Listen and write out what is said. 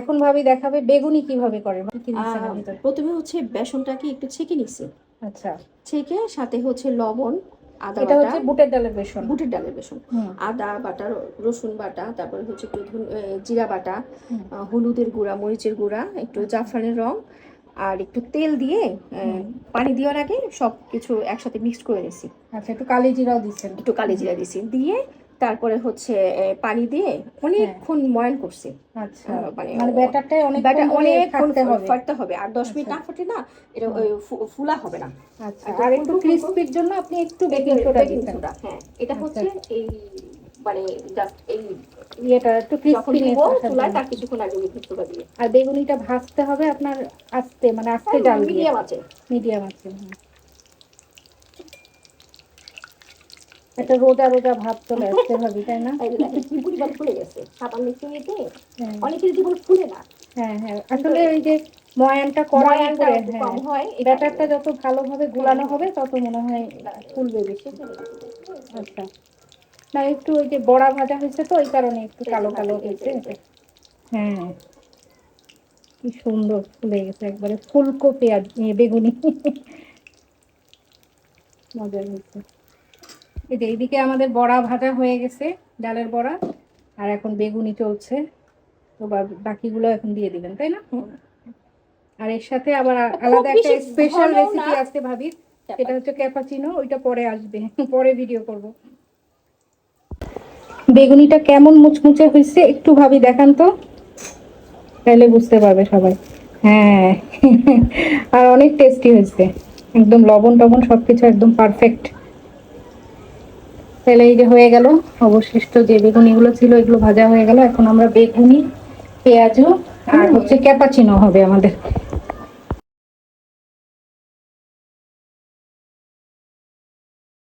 এখন ভাবি দেখাবে বেগুনি কীভাবে করে ভিতরে? প্রথমে হচ্ছে বেসনটাকে একটু ছেঁকে নিছি। আচ্ছা। ছেঁকে সাথে হচ্ছে লবণ আদা এটা হচ্ছে বুটের ডালের বেসন। বুটের ডালের বেসন। আদা বাটা রসুন বাটা তারপরে হচ্ছে একটু জিরা বাটা হলুদের গুঁড়া মরিচের গুঁড়া একটু জাফরানের রং আর একটু তেল দিয়ে পানি দেওয়ার আগে সব কিছু একসাথে মিক্স করে নিছি। আচ্ছা একটু কালি জিরাও দিচ্ছেন। একটু কালি জিরা দিছি। দিয়ে তারপরে হচ্ছে পানি দিয়ে অনেকক্ষণ ময়ান করছি। আচ্ছা। মানে মানে অনেক বাটা অনেকক্ষণ ফাটতে হবে। আর দশ মিনিট না ফাটে না এটা ফুলা হবে না। আচ্ছা। আর একটু। ক্রিস্পির জন্য আপনি একটু বেকিং সোডা বেকিং হ্যাঁ। এটা আচ্ছা। হচ্ছে এই মানে জাস্ট এই ইয়েটা একটু যখন ক্রিস্পি দিব চুলায় তার কিছুক্ষণ আগে বেকিং সোডা দিয়ে। আর বেগুনিটা ভাজতে হবে আপনার আস্তে মানে আস্তে জাল মিডিয়াম আছে। মিডিয়াম আছে একটা রোজা রোজা ভাব চলে আসছে ভাবি তাই না? কি পরিমাণ ফুলে গেছে। সাবান মিশিয়ে নিতে হ্যাঁ। অনেকের জীবন ফুলে না। হ্যাঁ হ্যাঁ। আসলে ওই যে ময়ানটা করা ময়ানটা করে একটু হ্যাঁ। কম হয় ব্যাটারটা যত ভালোভাবে গুলানো হবে তত মনে হয় ফুলবে বেশি। আচ্ছা। না একটু ওই যে বড়া ভাজা হয়েছে তো ওই কারণে একটু কালো কালো হয়েছে। হ্যাঁ। কি সুন্দর ফুলে গেছে একবারে। ফুলকো পেঁয়াজ ইয়ে, বেগুনি। মজা হয়েছে। এই যে এইদিকে আমাদের বড়া ভাজা হয়ে গেছে ডালের বড়া আর এখন বেগুনি চলছে। তো বাকিগুলো এখন দিয়ে দিবেন তাই না? আর এর সাথে আবার আলাদা একটা স্পেশাল রেসিপি। আছে ভাবির সেটা হচ্ছে ক্যাপাচিনো ওইটা পরে আসবে পরে ভিডিও করব। বেগুনিটা কেমন মুচমুচে হয়েছে একটু ভাবি দেখান তো। তাহলে বুঝতে পারবে সবাই। হ্যাঁ। আর অনেক টেস্টি হয়েছে। একদম লবণ টবণ সবকিছু একদম পারফেক্ট তাহলে এই যে হয়ে গেল। অবশিষ্ট যে বেগুনি গুলো ছিল এগুলো ভাজা হয়ে গেল। এখন আমরা বেগুনি পেঁয়াজু আর হচ্ছে ক্যাপাচিনো হবে আমাদের।